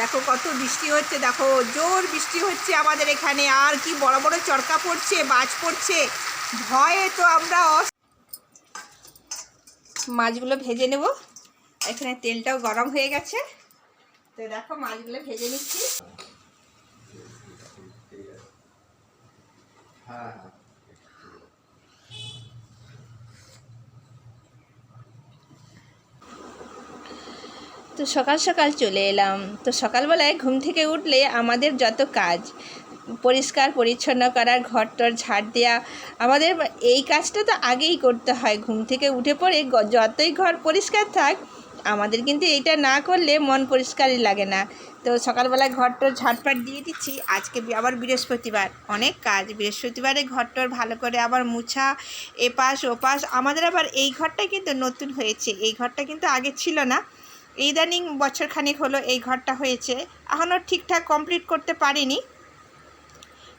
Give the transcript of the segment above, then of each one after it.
দেখো কত বৃষ্টি হচ্ছে, দেখো জোর বৃষ্টি হচ্ছে আমাদের এখানে। আর কি বড় বড় চরকা পড়ছে, বাজ পড়ছে। ভয়ে তো আমরা মাছগুলো ভেজে নেব। এখানে তেলটাও গরম হয়ে গেছে। তো দেখো মাছগুলো ভেজে নিচ্ছি। তো সকাল সকাল চলে এলাম। তো সকালবেলায় ঘুম থেকে উঠলে আমাদের যত কাজ, পরিষ্কার পরিচ্ছন্ন করার ঘর টর ঝাড় দেওয়া আমাদের এই কাজটা তো আগেই করতে হয়। ঘুম থেকে উঠে পড়ে যতই ঘর পরিষ্কার থাক, আমাদের কিন্তু এইটা না করলে মন পরিষ্কারই লাগে না। তো সকালবেলায় ঘর টর ঝাড়পাট দিয়ে দিচ্ছি। আজকে আবার বৃহস্পতিবার। অনেক কাজ। বৃহস্পতিবারে ঘর টর ভালো করে আবার মুছা, এপাশ ওপাশ। আমাদের আবার এই ঘরটা কিন্তু নতুন হয়েছে। এই ঘরটা কিন্তু আগে ছিল না। ইদানিং বছরখানেক হলো এই ঘরটা হয়েছে। এখনও ঠিকঠাক কমপ্লিট করতে পারিনি।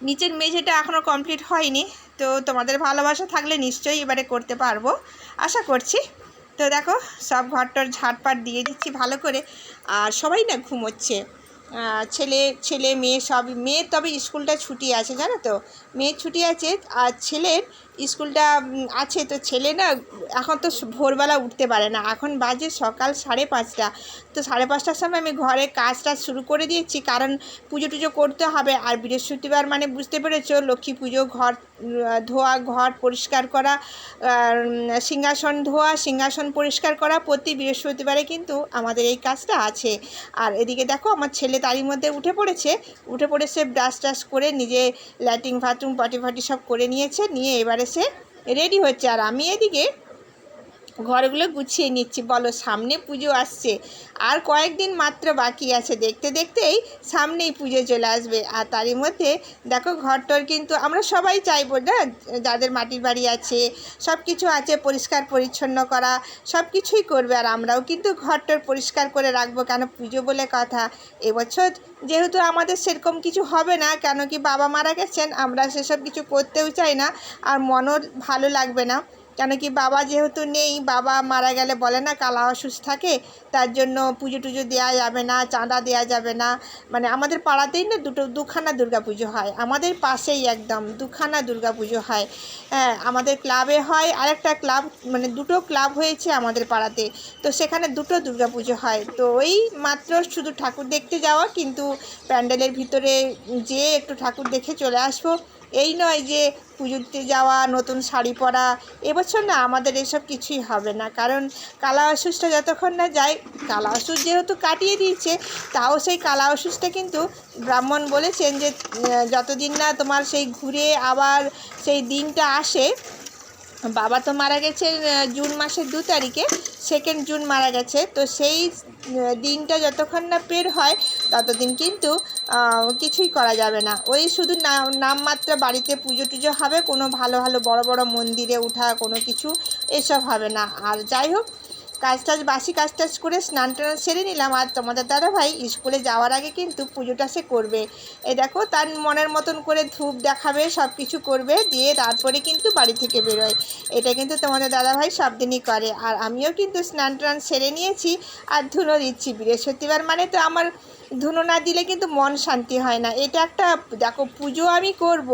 নিচের মেঝেটা এখনও কমপ্লিট হয়নি। তো তোমাদের ভালোবাসা থাকলে নিশ্চয়ই এবারে করতে পারব। আশা করছি। তো দেখো, সব ঘরটর ঝাড়পাট দিয়ে দিচ্ছি ভালো করে। আর সবাই না ঘুমোচ্ছে। ছেলে ছেলে, মেয়ে সব মেয়ের তবে স্কুলটা ছুটি আছে, জানো তো? মেয়ের ছুটি আছে আর ছেলের স্কুলটা আছে তো ছেলে না, এখন তো ভোরবেলা উঠতে পারে না। এখন বাজে সকাল সাড়ে পাঁচটা। তো সাড়ে পাঁচটার সময় আমি ঘরে কাজ টাজ শুরু করে দিয়েছি, কারণ পুজো টুজো করতে হবে। আর বৃহস্পতিবার মানে বুঝতে পেরেছ, লক্ষ্মী পুজো, ঘর ধোয়া, ঘর পরিষ্কার করা সিংহাসন ধোয়া, সিংহাসন পরিষ্কার করা প্রতি বৃহস্পতিবারে কিন্তু আমাদের এই কাজটা আছে। আর এদিকে দেখো, আমার ছেলে তারই মধ্যে উঠে পড়েছে। উঠে পড়েছে ব্রাশ ট্রাশ করে নিজে ল্যাট্রিন বাথরুম পটি ফটি সব করে নিয়েছে। নিয়ে এবারে সে রেডি হচ্ছে। আর আমি এদিকে ঘরগুলো গুছিয়ে নিচ্ছি। বলো, সামনে পুজো আসছে। আর কয়েকদিন মাত্র বাকি আছে। দেখতে দেখতেই সামনেই পুজো চলে আসবে। আর তারই মধ্যে দেখো, ঘরটর কিন্তু আমরা সবাই চাইব না, যাদের মাটির বাড়ি আছে সব কিছু আছে, পরিষ্কার পরিচ্ছন্ন করা সব কিছুই করবে। আর আমরাও কিন্তু ঘরটর পরিষ্কার করে রাখব, কেন পুজো বলে কথা। এবছর যেহেতু আমাদের সেরকম কিছু হবে না, কেন কি বাবা মারা গেছেন, আমরা সেসব কিছু করতেও চাই না। আর মনও ভালো লাগবে না। কেন কি বাবা যেহেতু নেই, বাবা মারা গেলে বলে না কালা অসুস্থ থাকে, তার জন্য পুজো টুজো দেওয়া যাবে না, চাঁদা দেওয়া যাবে না। মানে আমাদের পাড়াতেই না দুটো, দুখানা দুর্গা পুজো হয়, আমাদের পাশেই একদম দুখানা দুর্গা পুজো হয়। হ্যাঁ আমাদের ক্লাবে হয়, আরেকটা ক্লাব মানে দুটো ক্লাব হয়েছে আমাদের পাড়াতে, তো সেখানে দুটো দুর্গা পুজো হয়। তো ওই মাত্র শুধু ঠাকুর দেখতে যাওয়া, কিন্তু প্যান্ডেলের ভিতরে যেয়ে একটু ঠাকুর দেখে চলে আসব। এই নয় যে পুজো দিতে যাওয়া, নতুন শাড়ি পরা, এবছর না আমাদের এসব কিছুই হবে না। কারণ কালা অসুসটা যতক্ষণ না যায়, কালা অসুস যেহেতু কাটিয়ে দিয়েছে, তাও সেই কালা অসুসটা কিন্তু ব্রাহ্মণ বলেছেন যে যতদিন না তোমার সেই ঘুরে আবার সেই দিনটা আসে বাবা তো মারা গেছে জুন মাসের দু তারিখে সেকেন্ড জুন মারা গেছে। তো সেই দিনটা যতক্ষণ না পের হয়, ততদিন কিন্তু কিছুই করা যাবে না। ওই শুধু নাম নামমাত্র বাড়িতে পুজো টুজো হবে, কোনো ভালো ভালো বড় বড় মন্দিরে উঠা কোনো কিছু এসব হবে না। আর যাই হোক কাজ টাজ, বাসি কাজ টাজ করে স্নান টান সেরে নিলাম। আর তোমাদের দাদা ভাই স্কুলে যাওয়ার আগে কিন্তু পুজোটা সে করবে। এই দেখো, তার মনের মতন করে ধূপ দেখাবে সব কিছু করবে, দিয়ে তারপরে কিন্তু বাড়ি থেকে বেরোয়। এটা কিন্তু তোমাদের দাদা ভাই সব দিনই করে। আর আমিও কিন্তু স্নান টান সেরে নিয়েছি আর ধুনো দিচ্ছি। বৃহস্পতিবার মানে তো আমার ধুনো না দিলে কিন্তু মন শান্তি হয় না। এটা একটা, দেখো, পুজো আমি করব।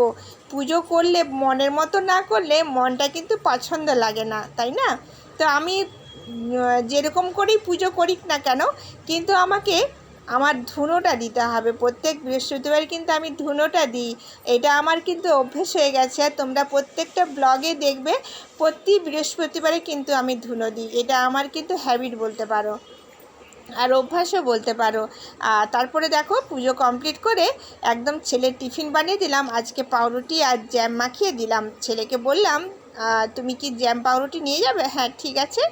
পুজো করলে, মনের মতো না করলে মনটা কিন্তু পছন্দ লাগে না, তাই না? তো আমি যেরকম করেই পুজো করিক না কেন, কিন্তু আমাকে আমার ধুনোটা দিতে হবে। প্রত্যেক বৃহস্পতিবার কিন্তু আমি ধুনোটা দিই। এটা আমার কিন্তু অভ্যেস হয়ে গেছে। তোমরা প্রত্যেকটা ব্লগে দেখবে, প্রতি বৃহস্পতিবারে কিন্তু আমি ধুনো দিই। এটা আমার কিন্তু হ্যাবিট বলতে পারো। আর অভ্যাসও বলতে পারো। তারপরে দেখো, পুজো কমপ্লিট করে একদম ছেলের টিফিন বানিয়ে দিলাম। আজকে পাউরুটি আর জ্যাম মাখিয়ে দিলাম। ছেলেকে বললাম তুমি কি জ্যাম পাউরুটি নিয়ে যাবে? হ্যাঁ ঠিক আছে।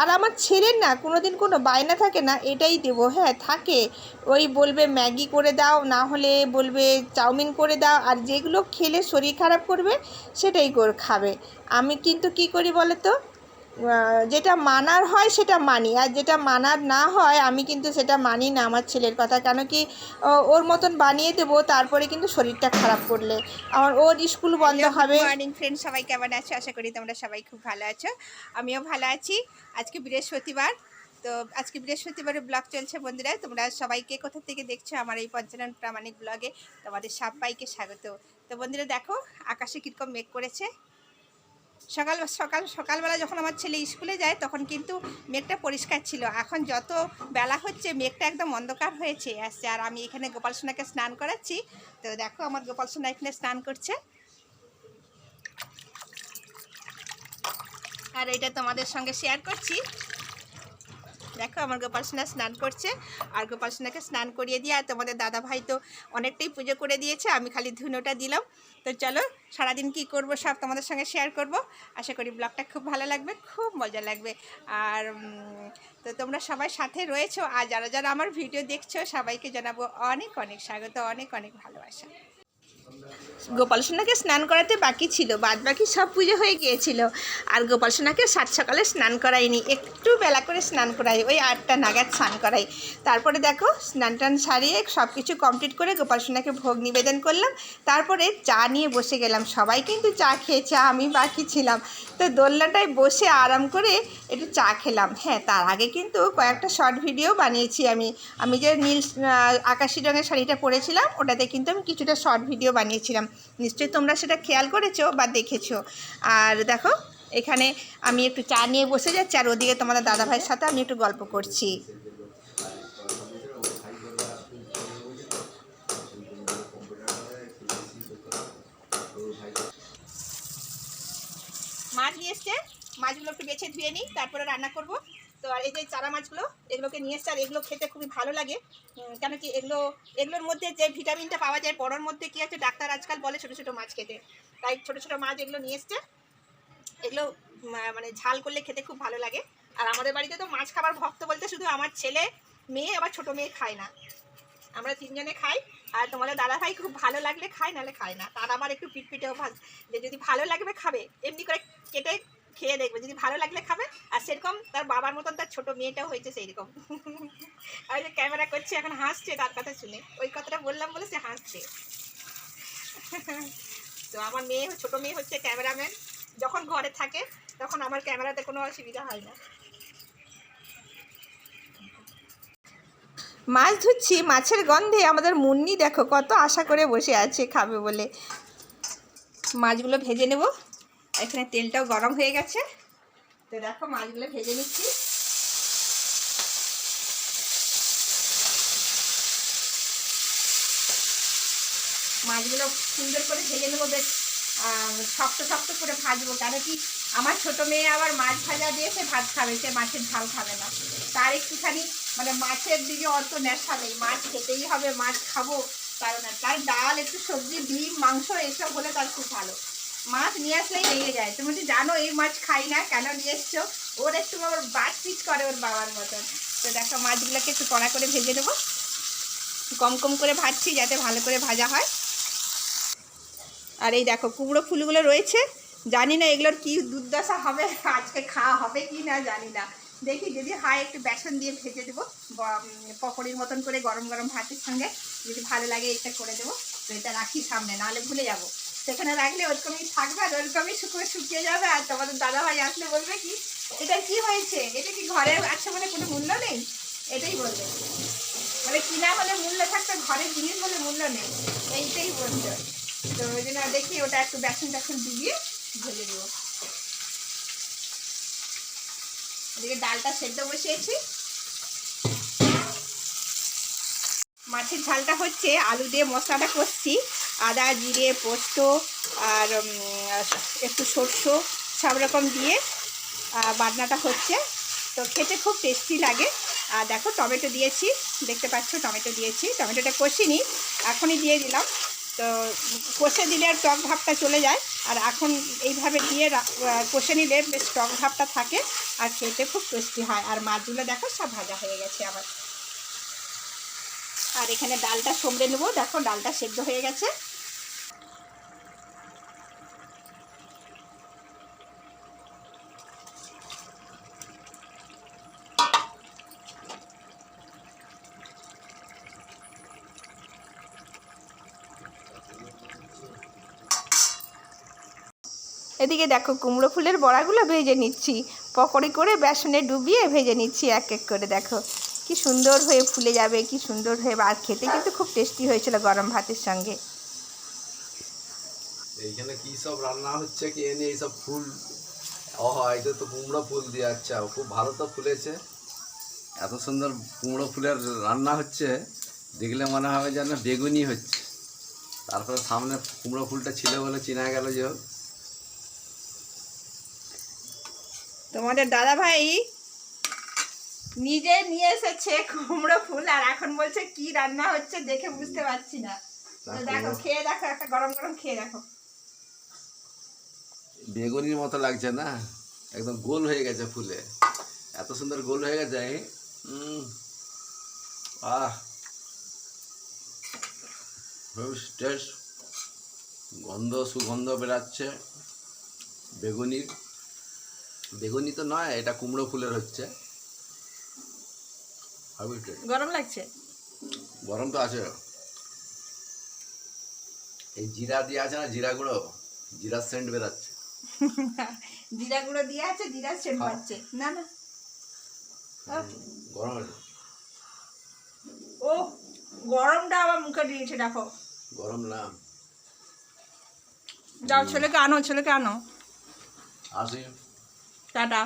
আর আমার ছেলের না কোনো দিন কোনো বায়না থাকে না, এটাই দেবো। হ্যাঁ থাকে। ওই বলবে ম্যাগি করে দাও, না হলে বলবে চাউমিন করে দাও, আর যেগুলো খেলে শরীর খারাপ করবে, সেটাই খাবে। আমি কিন্তু কি করি বলো তো যেটা মানার হয় সেটা মানি আর যেটা মানার না হয় আমি কিন্তু সেটা মানি না আমার ছেলের কথা। কেন কি ওর মতন বানিয়ে দেবো তারপরে কিন্তু শরীরটা খারাপ করলে। আমার ওর স্কুল বন্ধ হবে। মর্নিং ফ্রেন্ড সবাই কেমন আছো? আশা করি তোমরা সবাই খুব ভালো আছো। আমিও ভালো আছি। আজকে বৃহস্পতিবার তো আজকে বৃহস্পতিবারে ব্লগ চলছে বন্ধুরা। তোমরা সবাইকে কোথা থেকে দেখছ আমার এই পঞ্চানন প্রামাণিক ব্লগে তোমাদের সবাইকে স্বাগত। তো বন্ধুরা দেখো আকাশে কীরকম মেঘ করেছে। সকাল সকাল, সকালবেলা যখন আমার ছেলে স্কুলে যায়, তখন কিন্তু মেঘটা পরিষ্কার ছিল। এখন যত বেলা হচ্ছে, মেঘটা একদম অন্ধকার হয়েছে। আসছে, আর আমি এখানে গোপাল সোনাকে স্নান করাচ্ছি। তো দেখো, আমার গোপাল সোনা এখানে স্নান করছে। আর এটা তোমাদের সঙ্গে শেয়ার করছি। দেখো, আমার গোপাল সোনা স্নান করছে। আর গোপাল সোনাকে স্নান করিয়ে দিয়ে, আর তোমাদের দাদা ভাই তো অনেকটাই পুজো করে দিয়েছে, আমি খালি ধুনোটা দিলাম। তো চলো, সারাদিন কি করব সব তোমাদের সঙ্গে শেয়ার করব। আশা করি ব্লগটা খুব ভালো লাগবে, খুব মজা লাগবে। আর তো তোমরা সবাই সাথে রয়েছো, আর যারা যারা আমার ভিডিও দেখছ, সবাইকে জানাব অনেক অনেক স্বাগত, অনেক অনেক ভালোবাসা। গোপাল সোনাকে স্নান করাতে বাকি ছিল। বাদ বাকি সব পুজো হয়ে গিয়েছিল। আর গোপাল সোনাকে সাত সকালে স্নান করাইনি একটু বেলা করে স্নান করাই ওই আটটা নাগাদ স্নান করাই তারপরে দেখো, স্নান টান সারিয়ে সব কিছু কমপ্লিট করে গোপাল সোনাকে ভোগ নিবেদন করলাম। তারপরে চা নিয়ে বসে গেলাম। সবাই কিন্তু চা খেয়েছে আমি বাকি ছিলাম। তো দোলনাটায় বসে আরাম করে একটু চা খেলাম। হ্যাঁ তার আগে কিন্তু কয়েকটা শর্ট ভিডিও বানিয়েছি আমি। আমি যে নীল আকাশি রঙের শাড়িটা পরেছিলাম, ওটাতে কিন্তু আমি কিছুটা শর্ট ভিডিও বানিয়েছিলাম। নিশ্চয়ই তোমরা সেটা খেয়াল করেছ বা দেখেছ। আর দেখো, এখানে আমি একটু চা নিয়ে বসে যাচ্ছি, আর ওদিকে তোমাদের দাদাভাইয়ের সাথে আমি একটু গল্প করছি। মাছ নিয়ে এসছে। মাছগুলো একটু বেছে ধুয়ে নিই, তারপরে রান্না করব। তো আর এই যে চারা মাছগুলো, এগুলোকে নিয়ে এসছে, আর এগুলো খেতে খুবই ভালো লাগে। কেন কি এগুলো, এগুলোর মধ্যে যে ভিটামিনটা পাওয়া যায় পড়ার মধ্যে কি আছে? ডাক্তার আজকাল বলে ছোটো ছোটো মাছ খেতে। তাই ছোটো ছোটো মাছ এগুলো নিয়ে এসছে। এগুলো মানে ঝাল করলে খেতে খুব ভালো লাগে। আর আমাদের বাড়িতে তো মাছ খাবার ভক্ত বলতে শুধু আমার ছেলে, মেয়ে, আবার ছোটো মেয়ে খায় না। আমরা তিনজনে খাই, আর তোমাদের দাদা ভাই খুব ভালো লাগলে খায়, নাহলে খায় না। তার আমার একটু পিটপিটেও ভাজ যে যদি ভালো লাগবে, খাবে। এমনি করে কেটে খেয়ে দেখবে, যদি ভালো লাগলে খাবে। আর সেরকম তার বাবার মতন তার ছোট মেয়েটাও হয়েছে সেই রকম আর যে ক্যামেরা করছে, এখন হাসছে তার কথা শুনে। ওই কথাটা বললাম বলে সে হাসছে। তো আমার মেয়ে, ছোট মেয়ে হচ্ছে ক্যামেরাম্যান। যখন ঘরে থাকে, তখন আমার ক্যামেরাতে কোনো অসুবিধা হয় না। মাছ ধুচ্ছি, মাছের গন্ধে আমাদের মুন্নি দেখো কত আশা করে বসে আছে খাবে বলে। মাছগুলো ভেজে নেব। এখানে তেলটাও গরম হয়ে গেছে। তো দেখো, মাছগুলো ভেজে নিচ্ছি। মাছগুলো সুন্দর করে ভেজে নেব, বেশ শক্ত শক্ত করে ভাজবো। কেন কি, আমার ছোট মেয়ে আবার মাছ ভাজা দিয়ে সে ভাত খাবে, সে মাছের ঝাল খাবে না। তার একটুখানি মানে মাছের দিকে অত নেশা নেই। মাছ খেতেই হবে, মাছ খাব কারণ তার ডাল, একটু সবজি, ডিম, মাংস, এসব হলে তার খুব ভালো। মাছ নিয়ে আসলেই লেগে যায়। তুমি তো জানো এই মাছ খাই না, কেন নিয়ে এসছো? ওর একটু আবার বাট পিট করে ওর বাবার মতন। তো দেখো মাছগুলোকে একটু কড়া করে ভেজে নেব। কম কম করে ভাজছি যাতে ভালো করে ভাজা হয়। আর এই দেখো কুমড়ো ফুলগুলো রয়েছে। জানি না এগুলোর কী দুর্দশা হবে, আজকে খাওয়া হবে কি না জানি না। দেখি যদি হয় একটু বেসন দিয়ে ভেজে দেবো। পকোড়ির মতন করে গরম গরম ভাতের সঙ্গে। যদি ভালো লাগে এটা করে দেবো। তো এটা রাখি সামনে, নাহলে ভুলে যাব। সেখানে রাখলে ওরকমই থাকবে আর ওরকমই শুকিয়ে শুকিয়ে যাবে। আর তোমাদের দাদা ভাই আসলে বলবে কি, এটা কি হয়েছে? এটা কি ঘরে আছে মানে কোনো মূল্য নেই? এটাই বলবে। মানে কিনা হলে মূল্য থাকতো ঘরের জিনিস বলে মূল্য নেই। এইটাই বলতো তো ওই জন্য দেখি ওটা একটু বেসন টেসন দিয়ে ভেজে দেবো। এদিকে ডালটা সেদ্ধ বসিয়েছি। মাছের ঝালটা হচ্ছে আলু দিয়ে মশলাটা কষছি। আদা, জিরে, পোস্ত আর একটু সর্ষ, সব রকম দিয়ে বাটনাটা হচ্ছে। তো খেতে খুব টেস্টি লাগে। আর দেখো, টমেটো দিয়েছি। দেখতে পাচ্ছ, টমেটো দিয়েছি। টমেটোটা কষিনি, এখনই দিয়ে দিলাম। তো কষে দিলে আর টক ভাবটা চলে যায়। আর এখন এইভাবে দিয়ে কষে নিলে বেশ টক ভাবটা থাকে। আর খেতে খুব টেস্টি হয়। আর মাছগুলো দেখো, সব ভাজা হয়ে গেছে আবার আর এখানে ডালটা সমড়ে নেব। দেখো, ডালটা সেদ্ধ হয়ে গেছে। এদিকে দেখো, কুমড়ো ফুলের বড়াগুলো ভেজে নিচ্ছি। পকোড়ি করে বেসনে ডুবিয়ে ভেজে নিচ্ছি এক এক করে, দেখো। কি সুন্দর হয়ে ফুলে যাবে, কি সুন্দর হয়ে আর খেতে কিন্তু খুব টেস্টি হয়েছিল গরম ভাতের সঙ্গে। এইখানে কি সব রান্না হচ্ছে কি? এনে এইসব ফুল ও এটা তো কুমড়ো ফুল দিয়ে আচ্ছা খুব ভালো তো ফুলেছে। এত সুন্দর কুমড়ো ফুলের রান্না হচ্ছে, দেখলে মনে হবে যেন বেগুনি হচ্ছে। তারপরে সামনে কুমড়ো ফুলটা ছিল বলে চেনা গেল যে তোমাদের দাদা ভাই নিজে নিয়ে এসেছে কুমড়ো ফুল আর এখন বলছে কি রান্না হচ্ছে দেখে বুঝতে পারছি না। তো দেখো খেয়ে দেখো একটা গরম গরম খেয়ে দেখো। বেগুনির মতো লাগছে না? একদম গোল হয়ে গেছে ফুলে। এত সুন্দর গোল হয়ে গেছে আহ। টেস্ট। গন্ধ সুগন্ধ বেরাচ্ছে বেগুনির। বেগুনি তো নয় এটা কুমড়ো ফুলের হচ্ছে। গরম লাগছে? গরম তো আছে। এই জিরা দিয়ে আছে না জিরা গুঁড়ো? জিরা সেন্ট বেরাচ্ছে। জিরা গুঁড়ো দিয়ে আছে জিরা সেন্ট হ্যাঁ। পাচ্ছে না না। আহ, গরম ও গরমটা আবার মুখে দিয়েছে দেখো। গরম না। যাও ছেলেকে আনো ছেলেকে আনো। আসি। টাটা।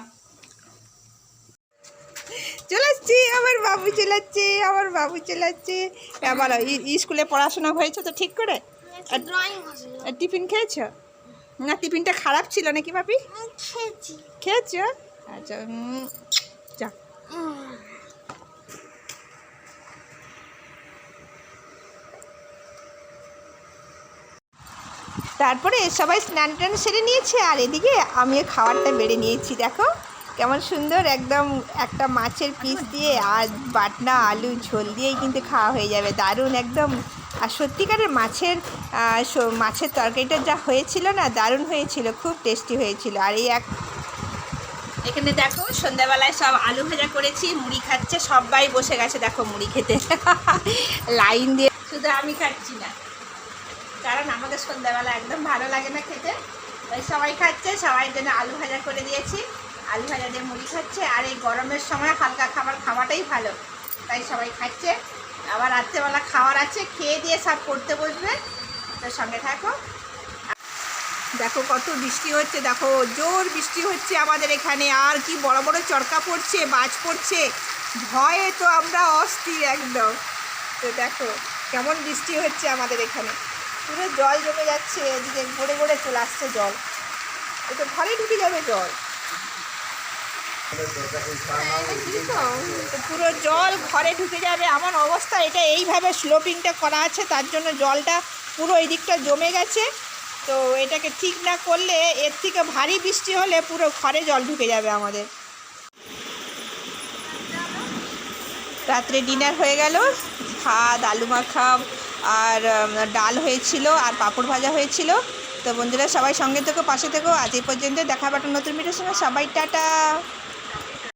চলে আসছি আমার বাবু চলে আসছে আমার বাবু চলে আসছে। আবার স্কুলে পড়াশোনা হয়েছে তো ঠিক করে? আর টিফিন খেয়েছো? না টিফিনটা খারাপ ছিল নাকি বাপি খেয়েছি। খেয়েছো? আচ্ছা যা। তারপরে সবাই স্নান টান সেরে নিয়েছে আর এদিকে আমিও খাবারটা বেড়ে নিয়েছি, দেখো। কেমন সুন্দর একদম একটা মাছের পিস দিয়ে আর বাটনা, আলু, ঝোল দিয়েই কিন্তু খাওয়া হয়ে যাবে, দারুণ একদম। আর সত্যিকারের মাছের মাছের তরকারিটা যা হয়েছিল না, দারুণ হয়েছিল, খুব টেস্টি হয়েছিল। আর এই এক এখানে দেখো, সন্ধ্যাবেলায় সব আলু ভাজা করেছি, মুড়ি খাচ্ছে, সবাই বসে গেছে, দেখো মুড়ি খেতে। লাইন দিয়ে শুধু আমি খাচ্ছি না। কারণ আমাদের সন্ধ্যাবেলা একদম ভালো লাগে না খেতে। তাই সবাই খাচ্ছে, সবাই জন্য আলু ভাজা করে দিয়েছি। আলু ভাজা দিয়ে মুড়ি খাচ্ছে, আর এই গরমের সময় হালকা খাবার খাওয়াটাই ভালো। তাই সবাই খাচ্ছে। আবার রাত্রেবেলা খাওয়ার আছে, খেয়ে দিয়ে সব করতে বসবে। তো সঙ্গে থাকো। দেখো কত বৃষ্টি হচ্ছে, দেখো জোর বৃষ্টি হচ্ছে আমাদের এখানে। আর কি বড় বড় চরকা পড়ছে, বাজ পড়ছে। ভয়ে তো আমরা অস্থির একদম। তো দেখো কেমন বৃষ্টি হচ্ছে আমাদের এখানে। পুরো জল জমে যাচ্ছে, এদিকে গড়ে গড়ে চলে আসছে জল। এ তো ঘরে ঢুকে যাবে জল। পুরো জল ঘরে ঢুকে যাবে, এমন অবস্থা, এটা এইভাবে স্লোপিংটা করা আছে, তার জন্য জলটা পুরো এই দিকটা জমে গেছে। তো এটাকে ঠিক না করলে, এর থেকে ভারী বৃষ্টি হলে পুরো ঘরে জল ঢুকে যাবে আমাদের। রাত্রে ডিনার হয়ে গেল ভাত আলু মাখা আর ডাল হয়েছিল আর পাঁপড় ভাজা হয়েছিল। তো বন্ধুরা সবাই সঙ্গে থেকো, পাশে থেকো। আজ এই পর্যন্ত দেখা বাটা নতুন ভিডিওর সঙ্গে। সবাই টাটা।